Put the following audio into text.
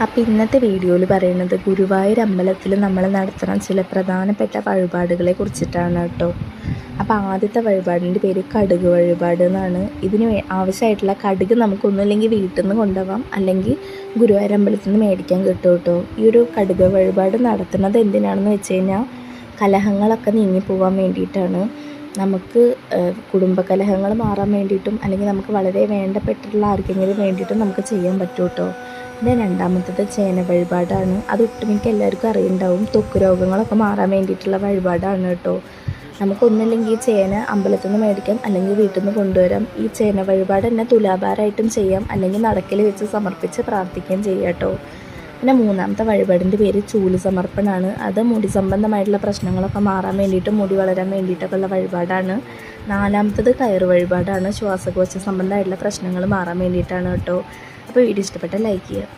അപ്പോൾ ഇന്നത്തെ വീഡിയോയിൽ പറയുന്നത് ഗുരുവായൂർ അമ്പലത്തിൽ നമ്മൾ നടത്തുന്ന ചില പ്രധാനപ്പെട്ട വഴിപാടുകളെ കുറിച്ചിട്ടാണ് കേട്ടോ. അപ്പോൾ ആദ്യത്തെ വഴിപാടിന്റെ പേര് കടുക് വഴിപാട് എന്നാണ്. ഇതിന് ആവശ്യമായിട്ടുള്ള കടുക് നമുക്കൊന്നുമില്ലെങ്കിൽ വീട്ടിൽ നിന്ന് കൊണ്ടുപോകാം അല്ലെങ്കിൽ ഗുരുവായൂർ അമ്പലത്തിൽ നിന്ന് മേടിക്കാൻ കിട്ടും കേട്ടോ. ഈ ഒരു കടുക് വഴിപാട് നടത്തുന്നത് എന്തിനാണെന്ന് വെച്ച് കഴിഞ്ഞാൽ കലഹങ്ങളൊക്കെ നീങ്ങിപ്പോവാൻ വേണ്ടിയിട്ടാണ്. നമുക്ക് കുടുംബകലഹങ്ങൾ മാറാൻ വേണ്ടിയിട്ടും അല്ലെങ്കിൽ നമുക്ക് വളരെ വേണ്ടപ്പെട്ടിട്ടുള്ള ആർക്കെങ്കിലും വേണ്ടിയിട്ടും നമുക്ക് ചെയ്യാൻ പറ്റും കേട്ടോ. പിന്നെ രണ്ടാമത്തത് ചേന വഴിപാടാണ്. അത് ഒട്ടുമിക്ക എല്ലാവർക്കും അറിയുണ്ടാവും തൊക്ക് രോഗങ്ങളൊക്കെ മാറാൻ വേണ്ടിയിട്ടുള്ള വഴിപാടാണ് കേട്ടോ. നമുക്കൊന്നില്ലെങ്കിൽ ഈ ചേന അമ്പലത്തിൽ നിന്ന് മേടിക്കാം അല്ലെങ്കിൽ വീട്ടിൽ നിന്ന് കൊണ്ടുവരാം. ഈ ചേന വഴിപാട് തന്നെ തുലാഭാരമായിട്ടും ചെയ്യാം അല്ലെങ്കിൽ നടക്കിൽ വെച്ച് സമർപ്പിച്ച് പ്രാർത്ഥിക്കുകയും ചെയ്യാം കേട്ടോ. പിന്നെ മൂന്നാമത്തെ വഴിപാടിന്റെ പേര് ചൂൽ സമർപ്പണമാണ് അത് മുടി സംബന്ധമായിട്ടുള്ള പ്രശ്നങ്ങളൊക്കെ മാറാൻ വേണ്ടിയിട്ട് മുടി വളരാൻ വേണ്ടിയിട്ടൊക്കെ ഉള്ള വഴിപാടാണ്. നാലാമത്തത് കയറ് വഴിപാടാണ്. ശ്വാസകോശ സംബന്ധമായിട്ടുള്ള പ്രശ്നങ്ങൾ മാറാൻ വേണ്ടിയിട്ടാണ് കേട്ടോ. അപ്പോൾ വീഡിയോ ഇഷ്ടപ്പെട്ട ലൈക്ക് ചെയ്യുക.